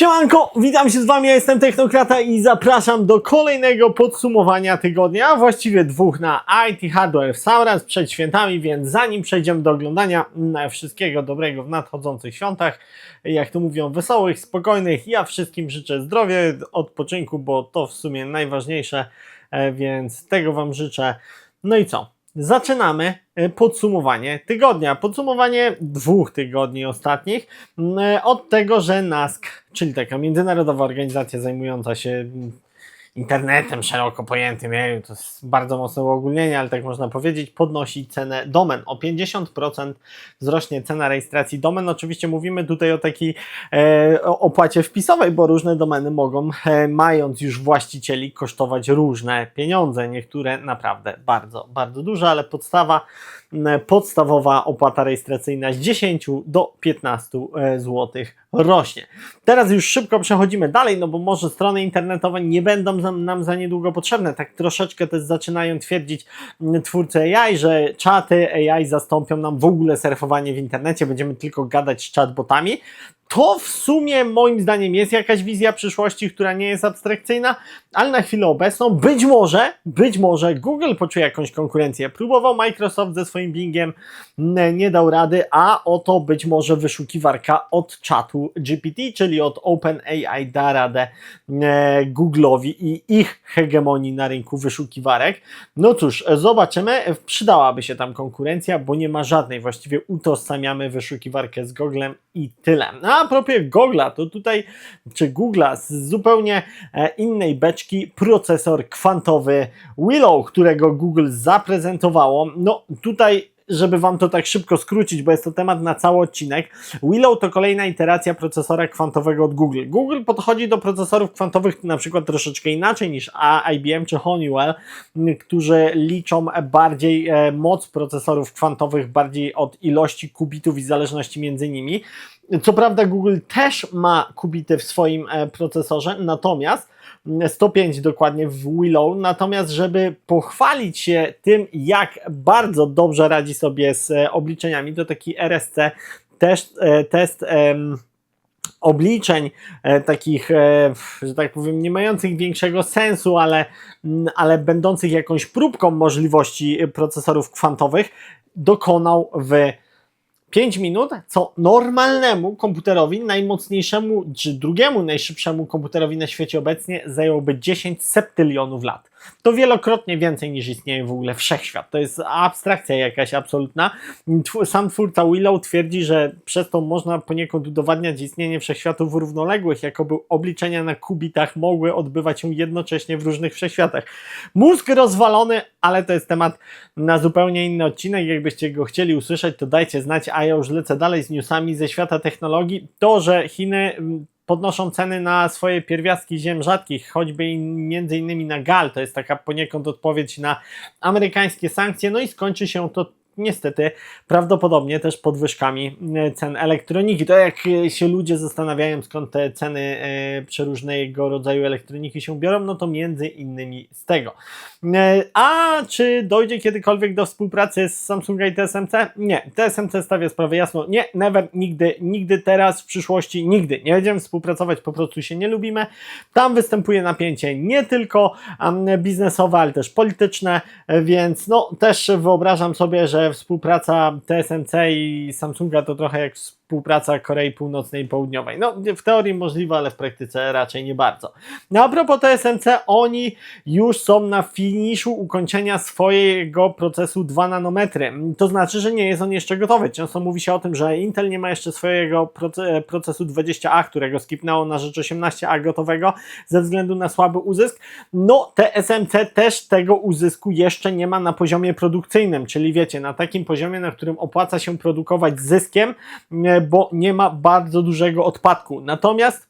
Siemanko, witam się z Wami, ja jestem Technokrata i zapraszam do kolejnego podsumowania tygodnia, a właściwie dwóch na IT Hardware w sam przed świętami, więc zanim przejdziemy do oglądania wszystkiego dobrego w nadchodzących świątach, jak to mówią, wesołych, spokojnych, ja wszystkim życzę zdrowia, odpoczynku, bo to w sumie najważniejsze, e, więc tego Wam życzę. No i co? Zaczynamy e, podsumowanie tygodnia. Podsumowanie dwóch tygodni ostatnich e, od tego, że NASK, czyli taka międzynarodowa organizacja zajmująca się internetem szeroko pojętym, nie to jest bardzo mocne uogólnienie, ale tak można powiedzieć, podnosi cenę domen. O 50% wzrośnie cena rejestracji domen. Oczywiście mówimy tutaj o takiej e, opłacie wpisowej, bo różne domeny mogą, e, mając już właścicieli, kosztować różne pieniądze. Niektóre naprawdę bardzo, bardzo duże, ale podstawa, podstawowa opłata rejestracyjna z 10 do 15 zł rośnie. Teraz już szybko przechodzimy dalej, no bo może strony internetowe nie będą nam, za niedługo potrzebne. Tak troszeczkę też zaczynają twierdzić m, twórcy AI, że czaty AI zastąpią nam w ogóle surfowanie w internecie, będziemy tylko gadać z chatbotami. To w sumie moim zdaniem jest jakaś wizja przyszłości, która nie jest abstrakcyjna, ale na chwilę obecną być może, być może Google poczuje jakąś konkurencję. Próbował Microsoft ze swoim Bingiem, n- nie dał rady, a oto być może wyszukiwarka od czatu GPT, czyli od OpenAI da radę Google'owi i ich hegemonii na rynku wyszukiwarek. No cóż, zobaczymy. Przydałaby się tam konkurencja, bo nie ma żadnej. Właściwie utożsamiamy wyszukiwarkę z Googlem i tyle. No, a propos Google'a, to tutaj, czy Google'a, z zupełnie e, innej beczki procesor kwantowy Willow, którego Google zaprezentowało. No tutaj żeby Wam to tak szybko skrócić, bo jest to temat na cały odcinek. Willow to kolejna iteracja procesora kwantowego od Google. Google podchodzi do procesorów kwantowych na przykład troszeczkę inaczej niż A- IBM czy Honeywell, którzy liczą bardziej e, moc procesorów kwantowych bardziej od ilości kubitów i zależności między nimi. Co prawda Google też ma kubity w swoim e, procesorze, natomiast 105 dokładnie w Willow, natomiast żeby pochwalić się tym, jak bardzo dobrze radzi sobie z e, obliczeniami, to taki RSC test, e, test obliczeń takich, że tak powiem, nie mających większego sensu, ale, mm, ale będących jakąś próbką możliwości procesorów kwantowych, dokonał w 5 minut, co normalnemu komputerowi, najmocniejszemu, czy drugiemu najszybszemu komputerowi na świecie obecnie zajęłoby 10 septylionów lat. To wielokrotnie więcej niż istnieje w ogóle wszechświat. To jest abstrakcja jakaś absolutna. Sam twórca Willow twierdzi, że przez to można poniekąd udowadniać istnienie wszechświatów równoległych, jakoby obliczenia na kubitach mogły odbywać się jednocześnie w różnych wszechświatach. Mózg rozwalony, ale to jest temat na zupełnie inny odcinek. Jakbyście go chcieli usłyszeć, to dajcie znać, a ja już lecę dalej z newsami ze świata technologii. To, że Chiny mm, podnoszą ceny na swoje pierwiastki ziem rzadkich, choćby między innymi na gal, to jest taka poniekąd odpowiedź na amerykańskie sankcje, no i skończy się to niestety prawdopodobnie też podwyżkami e, cen elektroniki. To jak e, się ludzie zastanawiają skąd te ceny e, przeróżnego rodzaju elektroniki się biorą, no to między innymi z tego. A czy dojdzie kiedykolwiek do współpracy z Samsunga i TSMC? Nie. TSMC stawia sprawę jasno. Nie, never, nigdy, nigdy teraz, w przyszłości, nigdy. Nie będziemy współpracować, po prostu się nie lubimy. Tam występuje napięcie nie tylko biznesowe, ale też polityczne, więc no też wyobrażam sobie, że współpraca TSMC i Samsunga to trochę jak Korei Północnej i Południowej. No w teorii możliwe, ale w praktyce raczej nie bardzo. No a propos TSMC, oni już są na finiszu ukończenia swojego procesu 2 nanometry. To znaczy, że nie jest on jeszcze gotowy. Często mówi się o tym, że Intel nie ma jeszcze swojego proce- procesu 20A, którego skipnęło na rzecz 18A gotowego ze względu na słaby uzysk. No TSMC też tego uzysku jeszcze nie ma na poziomie produkcyjnym, czyli wiecie, na takim poziomie, na którym opłaca się produkować zyskiem, e, bo nie ma bardzo dużego odpadku. Natomiast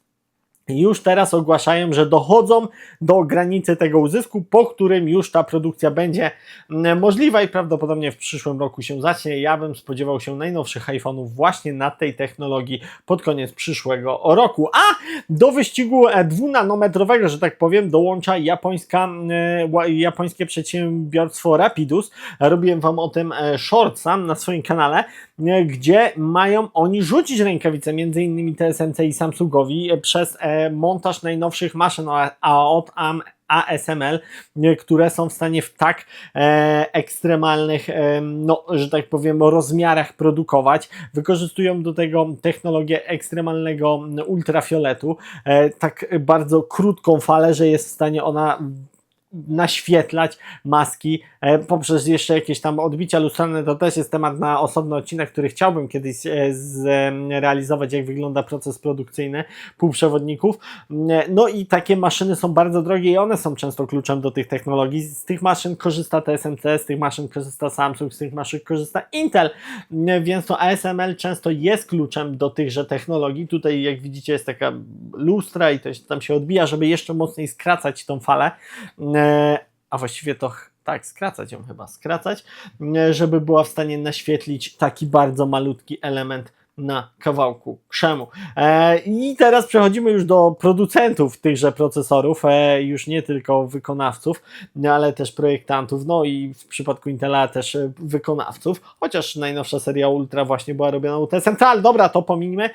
już teraz ogłaszają, że dochodzą do granicy tego uzysku, po którym już ta produkcja będzie mm, możliwa i prawdopodobnie w przyszłym roku się zacznie. Ja bym spodziewał się najnowszych iPhone'ów właśnie na tej technologii pod koniec przyszłego roku. A do wyścigu e, dwunanometrowego, że tak powiem, dołącza japońska, e, ła- japońskie przedsiębiorstwo Rapidus. Robiłem Wam o tym e, shortsa na swoim kanale, e, gdzie mają oni rzucić rękawice między innymi TSMC i Samsungowi e, przez e, montaż najnowszych maszyn od ASML, które są w stanie w tak e, ekstremalnych, e, no, że tak powiem, rozmiarach produkować. Wykorzystują do tego technologię ekstremalnego ultrafioletu, e, tak bardzo krótką falę, że jest w stanie ona naświetlać maski e, poprzez jeszcze jakieś tam odbicia lustralne. To też jest temat na osobny odcinek, który chciałbym kiedyś e, zrealizować, jak wygląda proces produkcyjny półprzewodników. Mm, No i takie maszyny są bardzo drogie i one są często kluczem do tych technologii. Z tych maszyn korzysta TSMC, z tych maszyn korzysta Samsung, z tych maszyn korzysta Intel, więc to ASML często jest kluczem do tychże technologii. Tutaj jak widzicie jest taka lustra i to się- tam się odbija, żeby jeszcze mocniej skracać tą falę. E, a właściwie to tak, skracać ją chyba, skracać, e, żeby była w stanie naświetlić taki bardzo malutki element na kawałku krzemu. E, I teraz przechodzimy już do producentów tychże procesorów, e, już nie tylko wykonawców, no, ale też projektantów, no i w przypadku Intela też e, wykonawców, chociaż najnowsza seria Ultra właśnie była robiona u TSMC, ale dobra, to pomińmy,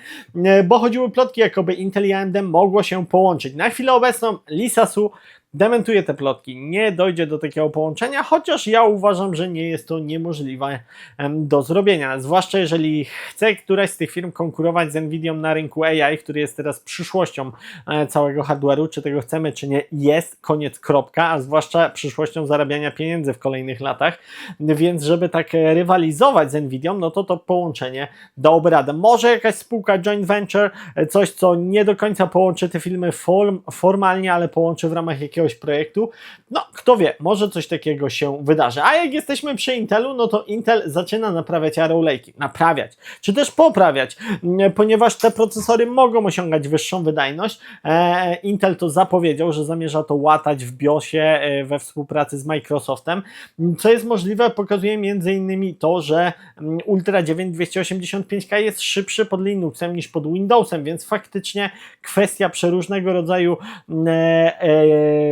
e, bo chodziły plotki, jakoby Intel i AMD mogło się połączyć. Na chwilę obecną Lisa Su dementuje te plotki. Nie dojdzie do takiego połączenia, chociaż ja uważam, że nie jest to niemożliwe em, do zrobienia. Zwłaszcza jeżeli chce któraś z tych firm konkurować z Nvidią na rynku AI, który jest teraz przyszłością e, całego hardware'u, czy tego chcemy, czy nie, jest koniec kropka, a zwłaszcza przyszłością zarabiania pieniędzy w kolejnych latach. Więc żeby tak rywalizować z Nvidią, no to to połączenie dałoby radę. Może jakaś spółka joint venture, e, coś co nie do końca połączy te filmy form, formalnie, ale połączy w ramach jakiegoś projektu. No, kto wie, może coś takiego się wydarzy. A jak jesteśmy przy Intelu, no to Intel zaczyna naprawiać Arrow Lake. Naprawiać, czy też poprawiać, ponieważ te procesory mogą osiągać wyższą wydajność. E, Intel to zapowiedział, że zamierza to łatać w BIOSie e, we współpracy z Microsoftem. Co jest możliwe, pokazuje innymi to, że Ultra 9 285K jest szybszy pod Linuxem niż pod Windowsem, więc faktycznie kwestia przeróżnego rodzaju e, e,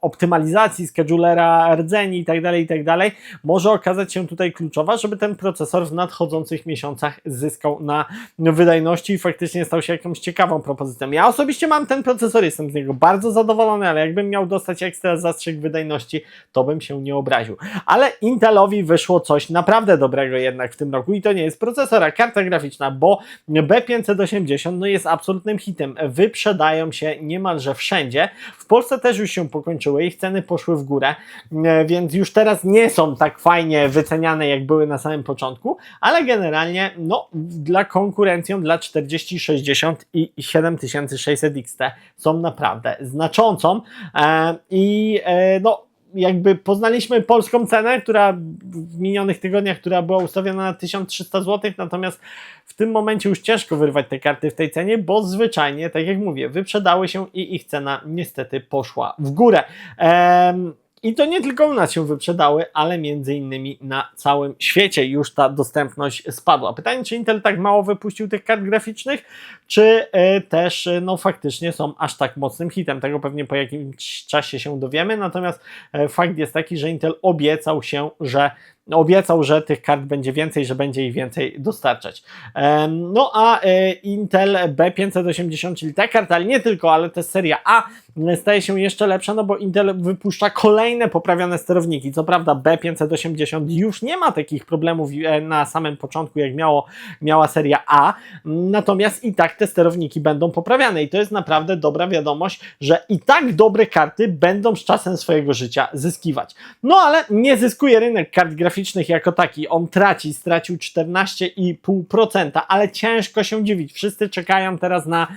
optymalizacji, schedulera, rdzeni itd., itd. może okazać się tutaj kluczowa, żeby ten procesor w nadchodzących miesiącach zyskał na wydajności i faktycznie stał się jakąś ciekawą propozycją. Ja osobiście mam ten procesor, jestem z niego bardzo zadowolony, ale jakbym miał dostać ekstra zastrzyk wydajności, to bym się nie obraził. Ale Intelowi wyszło coś naprawdę dobrego jednak w tym roku i to nie jest procesor, a karta graficzna, bo B580 no jest absolutnym hitem. Wyprzedają się niemalże wszędzie. W Polsce też już się pokończyły, ich ceny poszły w górę, e, więc już teraz nie są tak fajnie wyceniane jak były na samym początku, ale generalnie no dla konkurencją dla 4060 i 7600 XT są naprawdę znaczącą e, i e, no jakby poznaliśmy polską cenę, która w minionych tygodniach, która była ustawiona na 1300 zł, natomiast w tym momencie już ciężko wyrwać te karty w tej cenie, bo zwyczajnie, tak jak mówię, wyprzedały się i ich cena niestety poszła w górę. Em, i to nie tylko u nas się wyprzedały, ale między innymi na całym świecie już ta dostępność spadła. Pytanie, czy Intel tak mało wypuścił tych kart graficznych, czy e, też e, no faktycznie są aż tak mocnym hitem. Tego pewnie po jakimś czasie się dowiemy, natomiast e, fakt jest taki, że Intel obiecał się, że obiecał, że tych kart będzie więcej, że będzie ich więcej dostarczać. No a e, Intel B580, czyli ta karta, ale nie tylko, ale też seria A e, staje się jeszcze lepsza, no bo Intel wypuszcza kolejne poprawione sterowniki. Co prawda B580 już nie ma takich problemów e, na samym początku, jak miało, miała seria A, natomiast i tak te sterowniki będą poprawiane i to jest naprawdę dobra wiadomość, że i tak dobre karty będą z czasem swojego życia zyskiwać. No ale nie zyskuje rynek kart graficznych graficznych jako taki, on traci, stracił 14,5%, ale ciężko się dziwić. Wszyscy czekają teraz na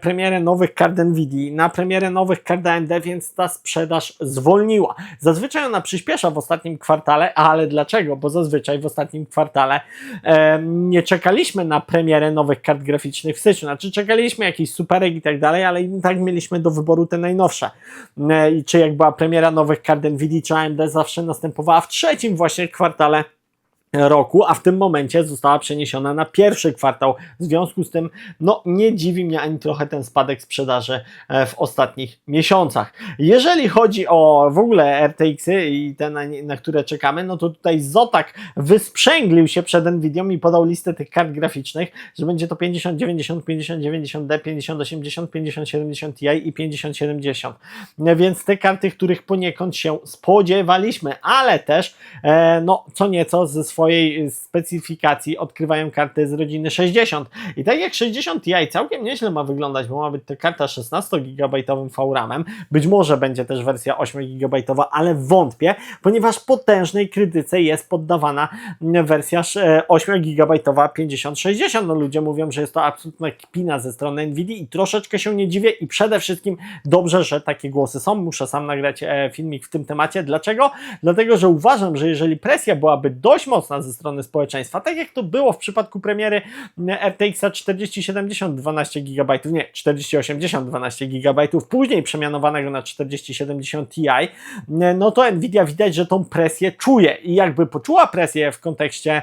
premierę nowych kart Nvidia, na premierę nowych kart AMD, więc ta sprzedaż zwolniła. Zazwyczaj ona przyspiesza w ostatnim kwartale, ale dlaczego? Bo zazwyczaj w ostatnim kwartale e, nie czekaliśmy na premierę nowych kart graficznych w styczniu, znaczy czekaliśmy jakiś superek i tak dalej, ale i tak mieliśmy do wyboru te najnowsze. E, czy jak była premiera nowych kart Nvidia czy AMD zawsze następowała w trzecim właśnie kwartale roku, a w tym momencie została przeniesiona na pierwszy kwartał. W związku z tym, no nie dziwi mnie ani trochę ten spadek sprzedaży e, w ostatnich miesiącach. Jeżeli chodzi o w ogóle RTX-y i te, na, na które czekamy, no to tutaj Zotak wysprzęglił się przed Nvidią i podał listę tych kart graficznych, że będzie to 5090, 5090D, 5080, 5070 Ti i 5070. Więc te karty, których poniekąd się spodziewaliśmy, ale też, e, no co nieco ze swoich swojej specyfikacji odkrywają karty z rodziny 60. I tak jak 60 Ti całkiem nieźle ma wyglądać, bo ma być to karta 16-gigabajtowym VRAMem, być może będzie też wersja 8-gigabajtowa, ale wątpię, ponieważ potężnej krytyce jest poddawana wersja 8-gigabajtowa 5060. No ludzie mówią, że jest to absolutna kpina ze strony Nvidia i troszeczkę się nie dziwię i przede wszystkim dobrze, że takie głosy są. Muszę sam nagrać e, filmik w tym temacie. Dlaczego? Dlatego, że uważam, że jeżeli presja byłaby dość mocna mocna ze strony społeczeństwa, tak jak to było w przypadku premiery RTX 4070 12 GB, nie, 4080 12 GB, później przemianowanego na 4070 Ti, no to Nvidia widać, że tą presję czuje i jakby poczuła presję w kontekście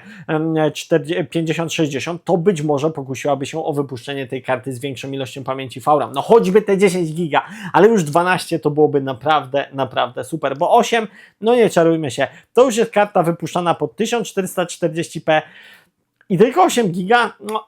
5060, to być może pokusiłaby się o wypuszczenie tej karty z większą ilością pamięci VRAM. No choćby te 10 giga, ale już 12 to byłoby naprawdę, naprawdę super, bo 8, no nie czarujmy się, to już jest karta wypuszczana pod 1400 440p i tylko 8 giga, no,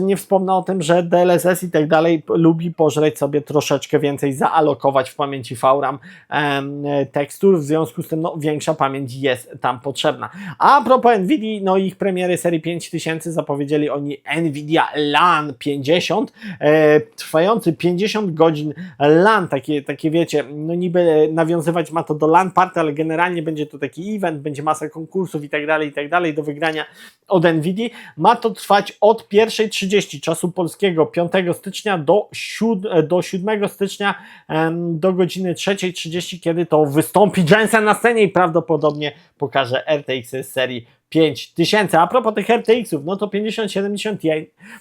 nie wspomnę o tym, że DLSS i tak dalej lubi pożreć sobie troszeczkę więcej, zaalokować w pamięci VRAM e, tekstur, w związku z tym no, większa pamięć jest tam potrzebna. A propos NVIDIA, no ich premiery serii 5000 zapowiedzieli oni NVIDIA LAN 50, e, trwający 50 godzin LAN, takie, takie wiecie, no niby nawiązywać ma to do LAN party, ale generalnie będzie to taki event, będzie masa konkursów i tak dalej, i tak dalej do wygrania od NVIDIA. Ma to trwać od 1.30 czasu polskiego 5 stycznia do 7, do 7 stycznia do godziny 3.30, kiedy to wystąpi Jensen na scenie i prawdopodobnie pokaże RTX z serii 5000. A propos tych RTX-ów, no to 5070 Ti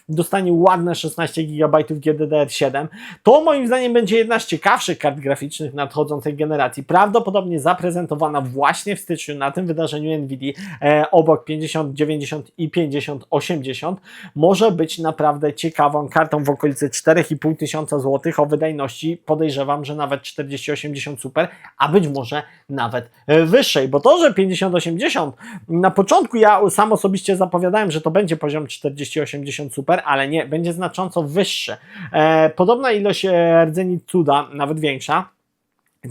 dostanie ładne 16 GB GDDR7. To moim zdaniem będzie jedna z ciekawszych kart graficznych nadchodzącej generacji. Prawdopodobnie zaprezentowana właśnie w styczniu na tym wydarzeniu Nvidia e, obok 5090 i 5080. Może być naprawdę ciekawą kartą w okolicy 4,5 tysiąca złotych o wydajności podejrzewam, że nawet 4080 Super, a być może nawet e, wyższej, bo to, że 5080 na początku początku ja sam osobiście zapowiadałem, że to będzie poziom 40-80 super, ale nie, będzie znacząco wyższy. E, podobna ilość e, rdzeni cuda, nawet większa.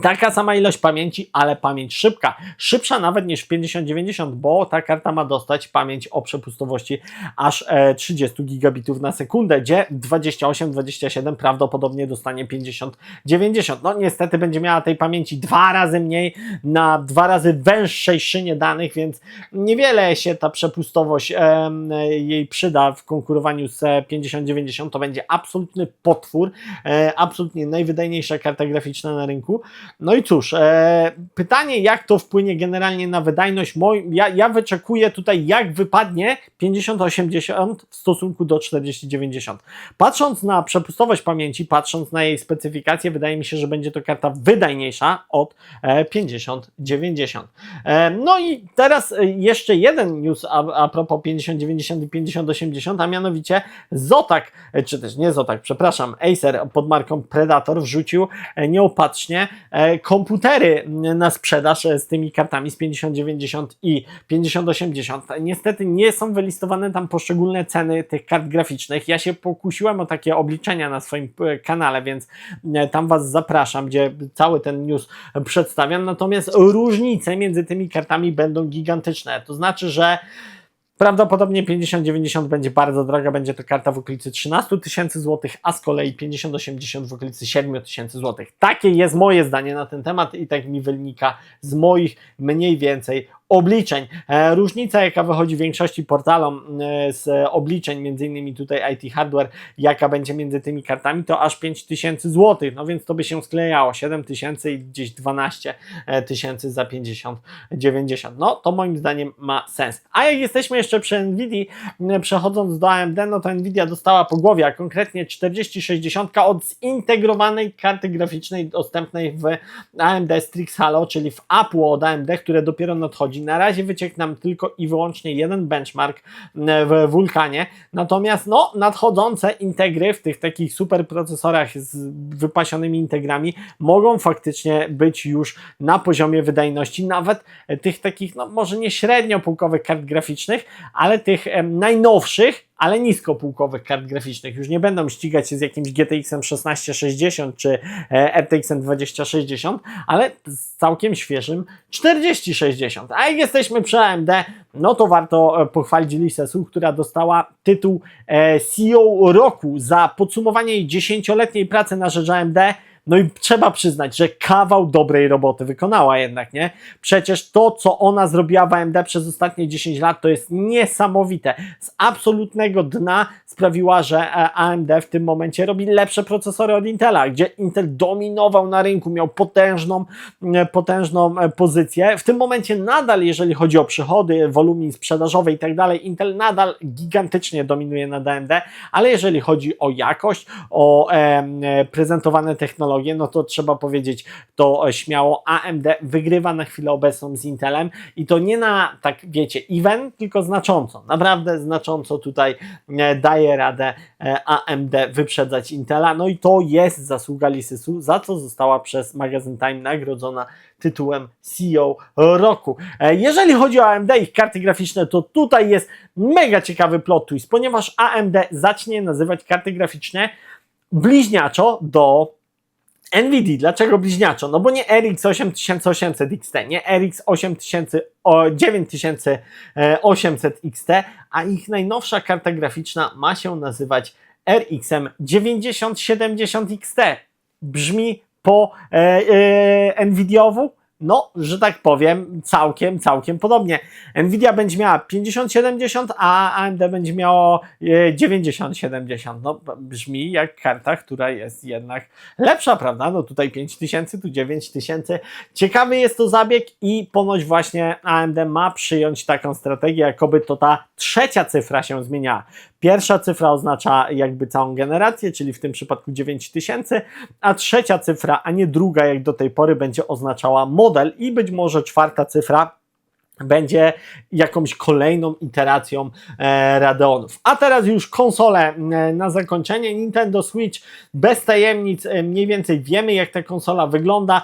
Taka sama ilość pamięci, ale pamięć szybka. Szybsza nawet niż w 5090, bo ta karta ma dostać pamięć o przepustowości aż 30 e, gigabitów na sekundę, gdzie 28-27 prawdopodobnie dostanie 50-90. No niestety będzie miała tej pamięci dwa razy mniej na dwa razy węższej szynie danych, więc niewiele się ta przepustowość jej przyda w konkurowaniu z 5090. To będzie absolutny potwór, e, absolutnie najwydajniejsza karta graficzna na rynku. No i cóż, e, pytanie, jak to wpłynie generalnie na wydajność. Moj, ja, ja wyczekuję tutaj, jak wypadnie 50-80 w stosunku do 40-90. Patrząc na przepustowość pamięci, patrząc na jej specyfikację, wydaje mi się, że będzie to karta wydajniejsza od e, 50-90. E, no i teraz e, jeszcze jeden news a, a propos 50-90 i 50-80, a mianowicie Zotak, e, czy też nie Zotak, przepraszam, Acer pod marką Predator wrzucił e, nieopatrznie komputery na sprzedaż e, z tymi kartami z 5090 i 5080. Niestety nie są wylistowane tam poszczególne ceny tych kart graficznych. Ja się pokusiłem o takie obliczenia na swoim e, kanale, więc tam Was zapraszam, gdzie cały ten news przedstawiam. Natomiast różnice między tymi kartami będą gigantyczne. To znaczy, że Prawdopodobnie 50-90 będzie bardzo droga, będzie to karta w okolicy 13 tysięcy złotych, a z kolei 50-80 w okolicy 7 tysięcy złotych. Takie jest moje zdanie na ten temat i tak mi wynika z moich mniej więcej obliczeń. E, różnica, jaka wychodzi większości portalom e, z obliczeń, między innymi tutaj IT Hardware, jaka będzie między tymi kartami, to aż 5000 zł, no więc to by się sklejało, 7000 i gdzieś 12 tysięcy za 50, 90. No to moim zdaniem ma sens. A jak jesteśmy jeszcze przy Nvidia, przechodząc do AMD, no to Nvidia dostała po głowie, a konkretnie 4060 od zintegrowanej karty graficznej dostępnej w AMD Strix Halo, czyli w Apple od AMD, które dopiero nadchodzi. Na razie wyciekł nam tylko i wyłącznie jeden benchmark m, w Vulkanie, natomiast no, nadchodzące integry w tych takich super procesorach z wypasionymi integrami mogą faktycznie być już na poziomie wydajności nawet tych takich, no może nie średnio półkowych kart graficznych, ale tych najnowszych, ale niskopółkowych kart graficznych. Już nie będą ścigać się z jakimś GTX-em 1660 czy e, RTX-em 2060, ale z całkiem świeżym 4060. A jak jesteśmy przy AMD, no to warto e, pochwalić Lisesu, która dostała tytuł e, CEO roku za podsumowanie jej 10-letniej pracy na rzecz AMD. No i trzeba przyznać, że kawał dobrej roboty wykonała jednak, nie? Przecież to, co ona zrobiła w AMD przez ostatnie 10 lat, to jest niesamowite. Z absolutnego dna sprawiła, że e, AMD w tym momencie robi lepsze procesory od Intela, gdzie Intel dominował na rynku, miał potężną, e, potężną e, pozycję. W tym momencie nadal, jeżeli chodzi o przychody, wolumin sprzedażowy i tak dalej, Intel nadal gigantycznie dominuje nad AMD, ale jeżeli chodzi o jakość, o e, prezentowane technologie, no to trzeba powiedzieć to e, śmiało, AMD wygrywa na chwilę obecną z Intelem i to nie na, tak wiecie, even, tylko znacząco, naprawdę znacząco tutaj e, daje radę e, AMD wyprzedzać Intela, no i to jest zasługa Lisysu, za co została przez magazyn Time nagrodzona tytułem CEO roku. Jeżeli chodzi o AMD i ich karty graficzne, to tutaj jest mega ciekawy plot twist, ponieważ AMD zacznie nazywać karty graficzne bliźniaczo do NVIDIA. Dlaczego bliźniaczo? No bo nie RX 8800 XT, nie RX 8000, o, 9800 XT, a ich najnowsza karta graficzna ma się nazywać RXM 9070 XT. Brzmi po e, e, NVIDIOWu? No, że tak powiem, całkiem, całkiem podobnie. Nvidia będzie miała 5070, a AMD będzie miało e, 9070. No, brzmi jak karta, która jest jednak lepsza, prawda? No tutaj 5000, tu 9000. Ciekawy jest to zabieg i ponoć właśnie AMD ma przyjąć taką strategię, jakoby to ta trzecia cyfra się zmieniała. Pierwsza cyfra oznacza jakby całą generację, czyli w tym przypadku 9000, a trzecia cyfra, a nie druga jak do tej pory, będzie oznaczała model i być może czwarta cyfra będzie jakąś kolejną iteracją e, Radeonów. A teraz już konsole e, na zakończenie. Nintendo Switch bez tajemnic, e, mniej więcej wiemy jak ta konsola wygląda.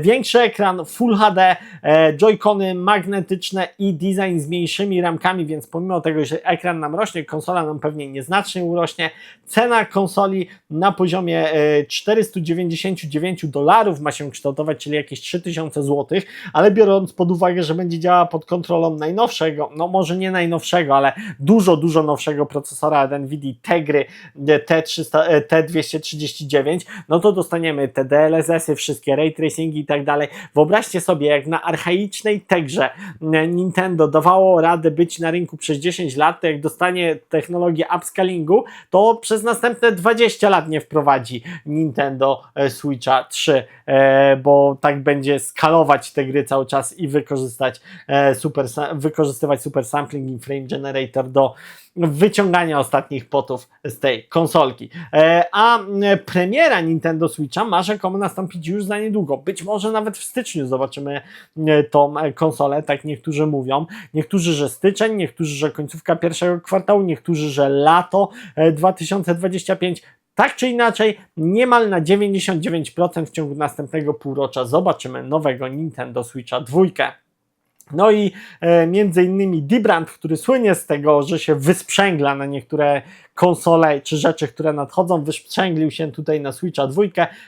Większy ekran, Full HD, e, joycony magnetyczne i design z mniejszymi ramkami, więc pomimo tego, że ekran nam rośnie, konsola nam pewnie nieznacznie urośnie. Cena konsoli na poziomie e, 499 dolarów ma się kształtować, czyli jakieś 3000 zł, ale biorąc pod uwagę, że będzie działała pod kontrolą najnowszego, no może nie najnowszego, ale dużo, dużo nowszego procesora od NVIDIA Tegry T300, e, T239, no to dostaniemy te DLSS-y, wszystkie ray tracingi i tak dalej. Wyobraźcie sobie, jak na archaicznej Tegrze e, Nintendo dawało radę być na rynku przez 10 lat, to jak dostanie technologię upscalingu, to przez następne 20 lat nie wprowadzi Nintendo e, Switcha 3, e, bo tak będzie skalować te gry cały czas i wykorzystać e, super, sa- wykorzystywać super sampling i frame generator do wyciągania ostatnich potów z tej konsolki. E, a m, premiera Nintendo Switcha ma rzekomo nastąpić już za niedługo. Być może nawet w styczniu zobaczymy e, tą e, konsolę, tak niektórzy mówią. Niektórzy, że styczeń, niektórzy, że końcówka pierwszego kwartału, niektórzy, że lato e, 2025. Tak czy inaczej, niemal na 99% w ciągu następnego półrocza zobaczymy nowego Nintendo Switcha 2. No i e, między innymi Dibrand, który słynie z tego, że się wysprzęgla na niektóre konsole czy rzeczy, które nadchodzą. Wysprzęglił się tutaj na Switcha 2,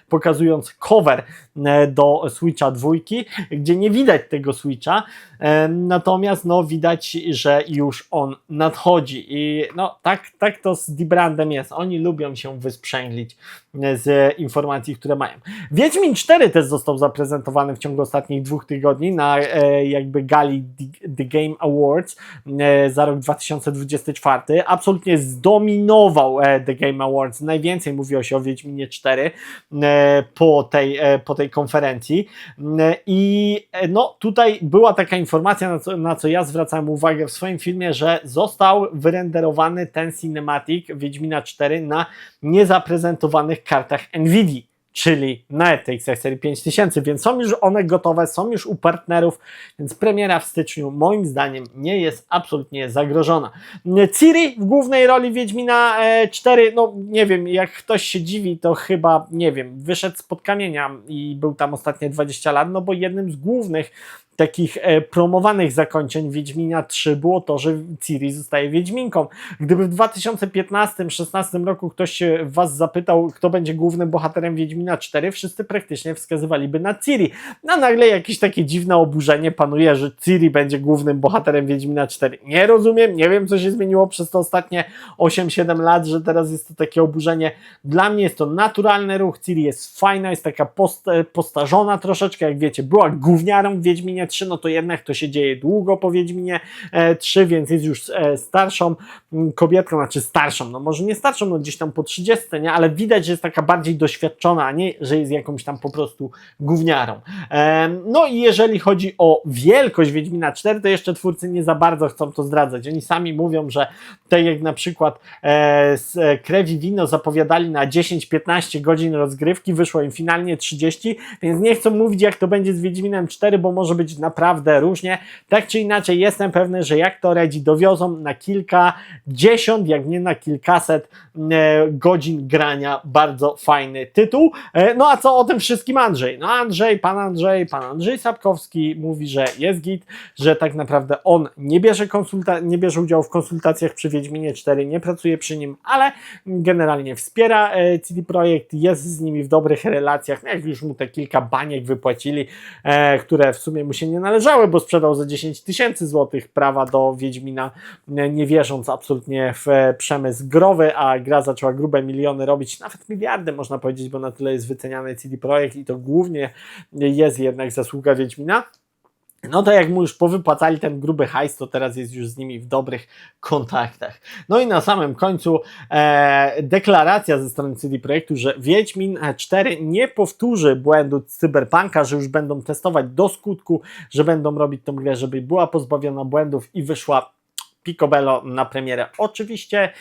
pokazując cover e, do Switcha 2, gdzie nie widać tego Switcha, e, natomiast no, widać, że już on nadchodzi i no, tak, tak to z D-Brandem jest. Oni lubią się wysprzęglić e, z informacji, które mają. Wiedźmin 4 też został zaprezentowany w ciągu ostatnich dwóch tygodni na jakby gali The- Game Awards za rok 2024. Absolutnie zdominował e, The Game Awards. Najwięcej mówiło się o Wiedźminie 4 e, po tej, e, po tej konferencji. I no, tutaj była taka informacja, na co, na co ja zwracałem uwagę w swoim filmie, że został wyrenderowany ten cinematic Wiedźmina 4 na niezaprezentowanych kartach Nvidia czyli na RTX serii 5000, więc są już one gotowe, są już u partnerów, więc premiera w styczniu moim zdaniem nie jest absolutnie zagrożona. Ciri w głównej roli Wiedźmina e, 4, no nie wiem, jak ktoś się dziwi, to chyba, nie wiem, wyszedł spod kamienia i był tam ostatnie 20 lat, no bo jednym z głównych takich e, promowanych zakończeń Wiedźmina 3 było to, że Ciri zostaje Wiedźminką. Gdyby w 2015-16 roku ktoś was zapytał, kto będzie głównym bohaterem Wiedźmina 4, wszyscy praktycznie wskazywaliby na Ciri. A nagle jakieś takie dziwne oburzenie panuje, że Ciri będzie głównym bohaterem Wiedźmina 4. Nie rozumiem, nie wiem co się zmieniło przez te ostatnie 8-7 lat, że teraz jest to takie oburzenie. Dla mnie jest to naturalny ruch, Ciri jest fajna, jest taka post, e, postarzona troszeczkę, jak wiecie, była gówniarą w Wiedźminie 3, no to jednak to się dzieje długo po Wiedźminie e, 3, więc jest już e, starszą kobietką, znaczy starszą, no może nie starszą, no gdzieś tam po 30, nie, ale widać, że jest taka bardziej doświadczona, a nie, że jest jakąś tam po prostu gówniarą. E, no i jeżeli chodzi o wielkość Wiedźmina 4, to jeszcze twórcy nie za bardzo chcą to zdradzać. Oni sami mówią, że tak jak na przykład e, z e, Krew i Wino zapowiadali na 10-15 godzin rozgrywki, wyszło im finalnie 30, więc nie chcą mówić jak to będzie z Wiedźminem 4, bo może być naprawdę różnie. Tak czy inaczej jestem pewny, że jak to Redzi dowiozą na kilkadziesiąt, jak nie na kilkaset e, godzin grania, bardzo fajny tytuł. E, no a co o tym wszystkim Andrzej? No Andrzej, pan Andrzej, pan Andrzej Sapkowski mówi, że jest git, że tak naprawdę on nie bierze, konsulta- nie bierze udziału w konsultacjach przy Wiedźminie 4, nie pracuje przy nim, ale generalnie wspiera e, CD Projekt, jest z nimi w dobrych relacjach, jak już mu te kilka baniek wypłacili, które w sumie mu się nie należały, bo sprzedał za 10 tysięcy złotych prawa do Wiedźmina, nie wierząc absolutnie w e, przemysł growy, a gra zaczęła grube miliony robić, nawet miliardy można powiedzieć, bo na tyle jest wyceniany CD Projekt i to głównie jest jednak zasługa Wiedźmina. No to jak mu już powypłacali ten gruby hajs, to teraz jest już z nimi w dobrych kontaktach. No i na samym końcu e, deklaracja ze strony CD Projektu, że Wiedźmin 4 nie powtórzy błędu Cyberpunka, że już będą testować do skutku, że będą robić tą grę, żeby była pozbawiona błędów i wyszła picobello na premierę. Oczywiście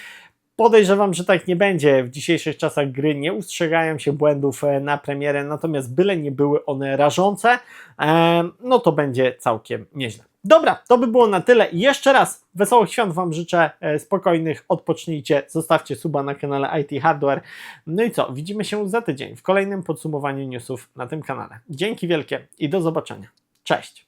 Podejrzewam, że tak nie będzie. W dzisiejszych czasach gry nie ustrzegają się błędów e, na premierę, natomiast byle nie były one rażące, e, no to będzie całkiem nieźle. Dobra, to by było na tyle. Jeszcze raz wesołych świąt Wam życzę, e, spokojnych, odpocznijcie, zostawcie suba na kanale IT Hardware. No i co, widzimy się za tydzień w kolejnym podsumowaniu newsów na tym kanale. Dzięki wielkie i do zobaczenia. Cześć!